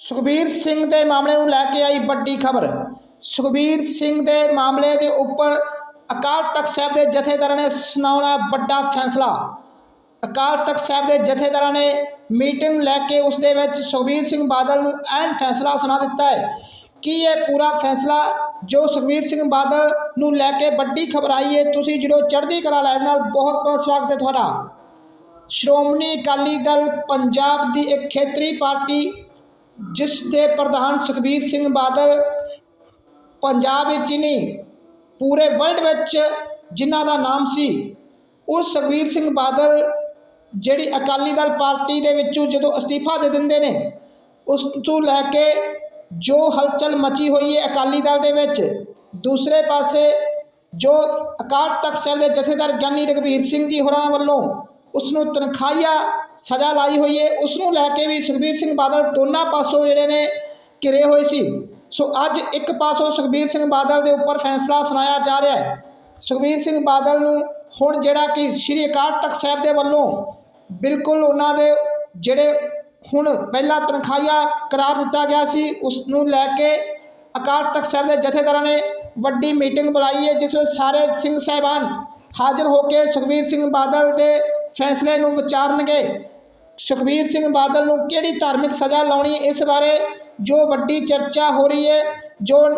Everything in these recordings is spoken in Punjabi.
ਸੁਖਬੀਰ ਸਿੰਘ ਦੇ ਮਾਮਲੇ ਨੂੰ ਲੈ ਕੇ ਆਈ ਵੱਡੀ ਖਬਰ। ਸੁਖਬੀਰ ਸਿੰਘ ਦੇ ਮਾਮਲੇ ਦੇ ਉੱਪਰ ਅਕਾਲ ਤਖਤ ਸਾਹਿਬ ਦੇ ਜਥੇਦਾਰਾਂ ਨੇ ਸੁਣਾਉਣਾ ਵੱਡਾ ਫੈਸਲਾ। ਅਕਾਲ ਤਖਤ ਸਾਹਿਬ ਦੇ ਜਥੇਦਾਰਾਂ ਨੇ ਮੀਟਿੰਗ ਲੈ ਕੇ ਉਸ ਦੇ ਵਿੱਚ ਸੁਖਬੀਰ ਸਿੰਘ ਬਾਦਲ ਨੂੰ ਅਹਿਮ ਫੈਸਲਾ ਸੁਣਾ ਦਿੱਤਾ ਹੈ। ਕੀ ਇਹ ਪੂਰਾ ਫੈਸਲਾ ਜੋ ਸੁਖਬੀਰ ਸਿੰਘ ਬਾਦਲ ਨੂੰ ਲੈ ਕੇ ਵੱਡੀ ਖਬਰ ਆਈ ਹੈ, ਤੁਸੀਂ ਜਦੋਂ ਚੜ੍ਹਦੀ ਕਲਾ ਲਾਈਵ ਨਾਲ ਬਹੁਤ ਬਹੁਤ ਸਵਾਗਤ ਹੈ ਤੁਹਾਡਾ। ਸ਼੍ਰੋਮਣੀ ਅਕਾਲੀ ਦਲ ਪੰਜਾਬ ਦੀ ਇੱਕ ਖੇਤਰੀ ਪਾਰਟੀ ਜਿਸ ਦੇ ਪ੍ਰਧਾਨ ਸੁਖਬੀਰ ਸਿੰਘ ਬਾਦਲ ਪੰਜਾਬ ਵਿੱਚ ਹੀ ਨਹੀਂ, ਪੂਰੇ ਵਰਲਡ ਵਿੱਚ ਜਿਨ੍ਹਾਂ ਦਾ ਨਾਮ ਸੀ ਉਸ ਸੁਖਬੀਰ ਸਿੰਘ ਬਾਦਲ ਜਿਹੜੀ ਅਕਾਲੀ ਦਲ ਪਾਰਟੀ ਦੇ ਵਿੱਚੋਂ ਜਦੋਂ ਅਸਤੀਫਾ ਦੇ ਦਿੰਦੇ ਨੇ, ਉਸ ਤੋਂ ਲੈ ਕੇ ਜੋ ਹਲਚਲ ਮਚੀ ਹੋਈ ਹੈ ਅਕਾਲੀ ਦਲ ਦੇ ਵਿੱਚ, ਦੂਸਰੇ ਪਾਸੇ ਜੋ ਅਕਾਲ ਤਖਤ ਸਾਹਿਬ ਦੇ ਜਥੇਦਾਰ ਗਿਆਨੀ ਰਘਬੀਰ ਸਿੰਘ ਜੀ ਹੋਰਾਂ ਵੱਲੋਂ ਉਸ ਨੂੰ ਤਨਖਾਹੀਆ ਸਜ਼ਾ ਲਾਈ ਹੋਈ ਹੈ। ਉਸ ਨੂੰ ਲੈ ਕੇ ਵੀ ਸੁਖਬੀਰ ਸਿੰਘ ਬਾਦਲ ਦੋਨਾਂ ਪਾਸੋਂ ਜਿਹੜੇ ਨੇ ਘਿਰੇ ਹੋਏ ਸੀ। ਸੋ ਅੱਜ ਇੱਕ ਪਾਸੋਂ ਸੁਖਬੀਰ ਸਿੰਘ ਬਾਦਲ ਦੇ ਉੱਪਰ ਫੈਸਲਾ ਸੁਣਾਇਆ ਜਾ ਰਿਹਾ ਹੈ। ਸੁਖਬੀਰ ਸਿੰਘ ਬਾਦਲ ਨੂੰ ਹੁਣ ਜਿਹੜਾ ਕਿ ਸ੍ਰੀ ਅਕਾਲ ਤਖਤ ਸਾਹਿਬ ਦੇ ਵੱਲੋਂ ਬਿਲਕੁਲ ਉਹਨਾਂ ਦੇ ਜਿਹੜੇ ਹੁਣ ਪਹਿਲਾ ਤਨਖਾਹੀਆ ਕਰਾਰ ਦਿੱਤਾ ਗਿਆ ਸੀ ਉਸ ਨੂੰ ਲੈ ਕੇ ਅਕਾਲ ਤਖਤ ਸਾਹਿਬ ਦੇ ਜਥੇਦਾਰਾਂ ਨੇ ਵੱਡੀ ਮੀਟਿੰਗ ਬੁਲਾਈ ਹੈ, ਜਿਸ ਵਿੱਚ ਸਾਰੇ ਸਿੰਘ ਸਾਹਿਬਾਨ ਹਾਜ਼ਰ ਹੋ ਕੇ ਸੁਖਬੀਰ ਸਿੰਘ ਬਾਦਲ ਦੇ ਫੈਸਲੇ ਨੂੰ ਵਿਚਾਰਨਗੇ। ਸੁਖਬੀਰ ਸਿੰਘ ਬਾਦਲ ਨੂੰ ਕਿਹੜੀ ਧਾਰਮਿਕ ਸਜ਼ਾ ਲਾਉਣੀ ਇਸ ਬਾਰੇ ਜੋ ਵੱਡੀ ਚਰਚਾ ਹੋ ਰਹੀ ਹੈ, ਜੋ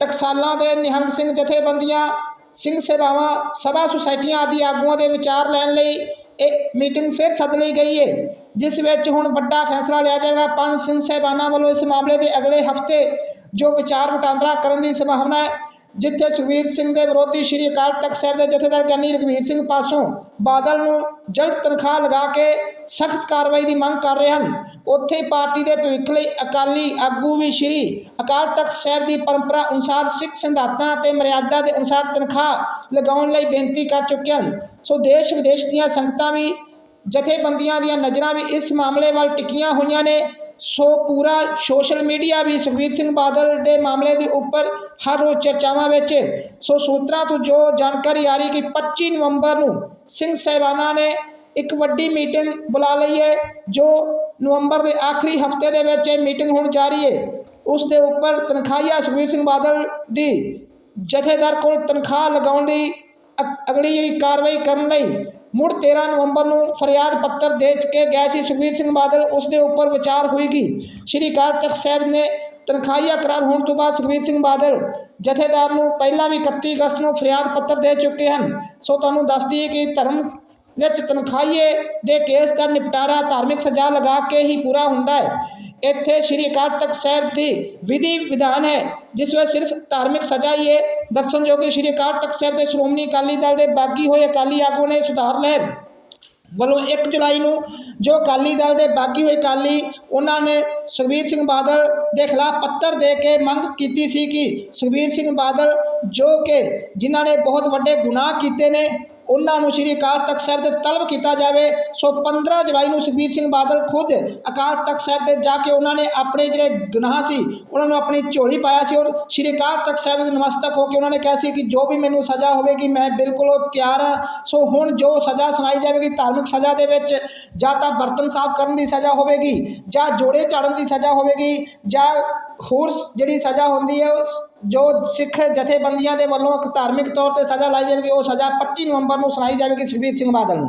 ਟਕਸਾਲਾਂ ਦੇ ਨਿਹੰਗ ਸਿੰਘ ਜਥੇਬੰਦੀਆਂ, ਸਿੰਘ ਸੇਵਾਵਾਂ, ਸਭਾ ਸੁਸਾਇਟੀਆਂ ਆਦਿ ਆਗੂਆਂ ਦੇ ਵਿਚਾਰ ਲੈਣ ਲਈ ਇਹ ਮੀਟਿੰਗ ਫਿਰ ਸੱਦ ਲਈ ਗਈ ਹੈ, ਜਿਸ ਵਿੱਚ ਹੁਣ ਵੱਡਾ ਫੈਸਲਾ ਲਿਆ ਜਾਏਗਾ। ਪੰਜ ਸਿੰਘ ਸਾਹਿਬਾਨਾਂ ਵੱਲੋਂ ਇਸ ਮਾਮਲੇ ਦੇ ਅਗਲੇ ਹਫ਼ਤੇ ਜੋ ਵਿਚਾਰ ਵਟਾਂਦਰਾ ਕਰਨ ਦੀ ਸੰਭਾਵਨਾ ਹੈ ਜਿੱਥੇ ਸੁਖਬੀਰ ਸਿੰਘ ਦੇ ਵਿਰੋਧੀ ਸ਼੍ਰੀ ਅਕਾਲ ਤਖਤ ਸਾਹਿਬ ਦੇ ਜਥੇਦਾਰ ਗਿਆਨੀ ਰਘਵੀਰ ਸਿੰਘ ਪਾਸੋਂ ਬਾਦਲ ਨੂੰ ਜਲਦ ਤਨਖਾਹ ਲਗਾ ਕੇ ਸਖਤ ਕਾਰਵਾਈ ਦੀ ਮੰਗ ਕਰ ਰਹੇ ਹਨ। ਉੱਥੇ ਪਾਰਟੀ ਦੇ ਭਵਿੱਖ ਲਈ ਅਕਾਲੀ ਆਗੂ ਵੀ ਸ਼੍ਰੀ ਅਕਾਲ ਤਖਤ ਸਾਹਿਬ ਦੀ ਪਰੰਪਰਾ ਅਨੁਸਾਰ ਸਿੱਖ ਸਿਧਾਂਤਾਂ ਅਤੇ ਮਰਿਆਦਾ ਦੇ ਅਨੁਸਾਰ ਤਨਖਾਹ ਲਗਾਉਣ ਲਈ ਬੇਨਤੀ ਕਰ ਚੁੱਕੇ ਹਨ। ਸੋ ਦੇਸ਼ ਵਿਦੇਸ਼ ਦੀਆਂ ਸੰਗਤਾਂ ਵੀ ਜਥੇਬੰਦੀਆਂ ਦੀਆਂ ਨਜ਼ਰਾਂ ਵੀ ਇਸ ਮਾਮਲੇ ਵੱਲ ਟਿਕੀਆਂ ਹੋਈਆਂ ਨੇ। ਸੋ ਪੂਰਾ ਸੋਸ਼ਲ ਮੀਡੀਆ ਵੀ ਸੁਖਬੀਰ ਸਿੰਘ ਬਾਦਲ ਦੇ ਮਾਮਲੇ ਦੇ ਉੱਪਰ ਹਰ ਰੋਜ਼ ਚਰਚਾਵਾਂ ਵਿੱਚ। ਸੋ ਸੂਤਰਾਂ ਤੋਂ ਜੋ ਜਾਣਕਾਰੀ ਆ ਰਹੀ ਕਿ 25 ਨਵੰਬਰ ਨੂੰ ਸਿੰਘ ਸਾਹਿਬਾਨਾਂ ਨੇ ਇੱਕ ਵੱਡੀ ਮੀਟਿੰਗ ਬੁਲਾ ਲਈ ਹੈ, ਜੋ ਨਵੰਬਰ ਦੇ ਆਖਰੀ ਹਫ਼ਤੇ ਦੇ ਵਿੱਚ ਇਹ ਮੀਟਿੰਗ ਹੋਣ ਜਾ ਰਹੀ ਹੈ। ਉਸ ਦੇ ਉੱਪਰ ਤਨਖਾਹੀਆ ਸੁਖਬੀਰ ਸਿੰਘ ਬਾਦਲ ਦੀ ਜਥੇਦਾਰ ਕੋਲ ਤਨਖਾਹ ਲਗਾਉਣ ਦੀ ਅਗਲੀ ਜਿਹੜੀ ਕਾਰਵਾਈ ਕਰਨ ਲਈ ਮੁੜ 13 ਨਵੰਬਰ ਨੂੰ ਫਰਿਆਦ ਪੱਤਰ ਦੇ ਚੁੱਕੇ ਗਏ ਸੀ ਸੁਖਬੀਰ ਸਿੰਘ ਬਾਦਲ, ਉਸ ਦੇ ਉੱਪਰ ਵਿਚਾਰ ਹੋਏਗੀ। ਸ਼੍ਰੀ ਅਕਾਲ ਤਖਤ ਸਾਹਿਬ ਨੇ ਤਨਖਾਹੀਆ ਕਰਾਰ ਹੋਣ ਤੋਂ ਬਾਅਦ ਸੁਖਬੀਰ ਸਿੰਘ ਬਾਦਲ ਜਥੇਦਾਰ ਨੂੰ ਪਹਿਲਾਂ ਵੀ 31 ਅਗਸਤ ਨੂੰ ਫਰਿਆਦ ਪੱਤਰ ਦੇ ਚੁੱਕੇ ਹਨ। ਸੋ ਤੁਹਾਨੂੰ ਦੱਸ ਦਈਏ ਕਿ ਧਰਮ ਵਿੱਚ ਤਨਖਾਹੀਏ ਦੇ ਕੇਸ ਦਾ ਨਿਪਟਾਰਾ ਧਾਰਮਿਕ ਸਜ਼ਾ ਲਗਾ ਕੇ ਹੀ ਪੂਰਾ ਹੁੰਦਾ ਹੈ। ਇੱਥੇ ਸ਼੍ਰੀ ਅਕਾਲ ਤਖਤ ਸਾਹਿਬ ਦੀ ਵਿਧੀ ਵਿਧਾਨ ਹੈ, ਜਿਸ ਵਿੱਚ ਸਿਰਫ ਧਾਰਮਿਕ ਸਜ਼ਾ ਹੀ ਹੈ। ਦੱਸਣਯੋਗ ਹੈ ਸ਼੍ਰੀ ਅਕਾਲ ਤਖਤ ਸਾਹਿਬ ਦੇ ਸ਼੍ਰੋਮਣੀ ਅਕਾਲੀ ਦਲ ਦੇ ਬਾਗੀ ਹੋਏ ਅਕਾਲੀ ਆਗੂ ਨੇ ਸੁਧਾਰ ਲਹਿਰ ਵੱਲੋਂ 1 ਜੁਲਾਈ ਨੂੰ ਜੋ ਅਕਾਲੀ ਦਲ ਦੇ ਬਾਗੀ ਹੋਏ ਅਕਾਲੀ ਉਹਨਾਂ ਨੇ ਸੁਖਬੀਰ ਸਿੰਘ ਬਾਦਲ ਦੇ ਖਿਲਾਫ ਪੱਤਰ ਦੇ ਕੇ ਮੰਗ ਕੀਤੀ ਸੀ ਕਿ ਸੁਖਬੀਰ ਸਿੰਘ ਬਾਦਲ ਜੋ ਕਿ ਜਿਨ੍ਹਾਂ ਨੇ ਬਹੁਤ ਵੱਡੇ ਗੁਨਾਹ ਕੀਤੇ ਨੇ, ਉਹਨਾਂ ਨੂੰ ਸ਼੍ਰੀ ਅਕਾਲ ਤਖਤ ਸਾਹਿਬ ਦੇ ਤਲਬ ਕੀਤਾ ਜਾਵੇ। ਸੋ 15 ਜੁਲਾਈ ਨੂੰ ਸੁਖਬੀਰ ਸਿੰਘ ਬਾਦਲ ਖੁਦ ਅਕਾਲ ਤਖਤ ਸਾਹਿਬ ਤੇ ਜਾ ਕੇ ਉਹਨਾਂ ਨੇ ਆਪਣੇ ਜਿਹੜੇ ਗੁਨਾਹ ਸੀ, ਉਹਨਾਂ ਨੂੰ ਆਪਣੀ ਝੋਲੀ ਪਾਇਆ ਸੀ ਔਰ ਸ਼੍ਰੀ ਅਕਾਲ ਤਖਤ ਸਾਹਿਬ ਦੇ ਨਮਸਤਕ ਹੋ ਕੇ ਉਹਨਾਂ ਨੇ ਕਿਹਾ ਸੀ ਕਿ ਜੋ ਵੀ ਮੈਨੂੰ ਸਜ਼ਾ ਹੋਵੇਗੀ ਮੈਂ ਬਿਲਕੁਲ ਉਹ ਤਿਆਰ ਹਾਂ। ਸੋ ਹੁਣ ਜੋ ਸਜ਼ਾ ਸੁਣਾਈ ਜਾਵੇਗੀ, ਧਾਰਮਿਕ ਸਜ਼ਾ ਦੇ ਵਿੱਚ ਜਾਂ ਤਾਂ ਬਰਤਨ ਸਾਫ਼ ਕਰਨ ਦੀ ਸਜ਼ਾ ਹੋਵੇਗੀ ਜਾਂ ਜਾਂ ਜੋੜੇ ਚਾੜਨ ਦੀ ਸਜ਼ਾ ਹੋਵੇਗੀ ਜਾਂ ਹੋਰ ਜਿਹੜੀ ਸਜ਼ਾ ਹੁੰਦੀ ਹੈ, ਉਸ ਜੋ ਸਿੱਖ ਜਥੇਬੰਦੀਆਂ ਦੇ ਵੱਲੋਂ ਇੱਕ ਧਾਰਮਿਕ ਤੌਰ ਤੇ ਸਜ਼ਾ ਲਾਈ ਜਾਵੇਗੀ, ਉਹ ਸਜ਼ਾ 25 ਨਵੰਬਰ ਨੂੰ ਸੁਣਾਈ ਜਾਵੇਗੀ ਸੁਖਬੀਰ ਸਿੰਘ ਬਾਦਲ ਨੂੰ।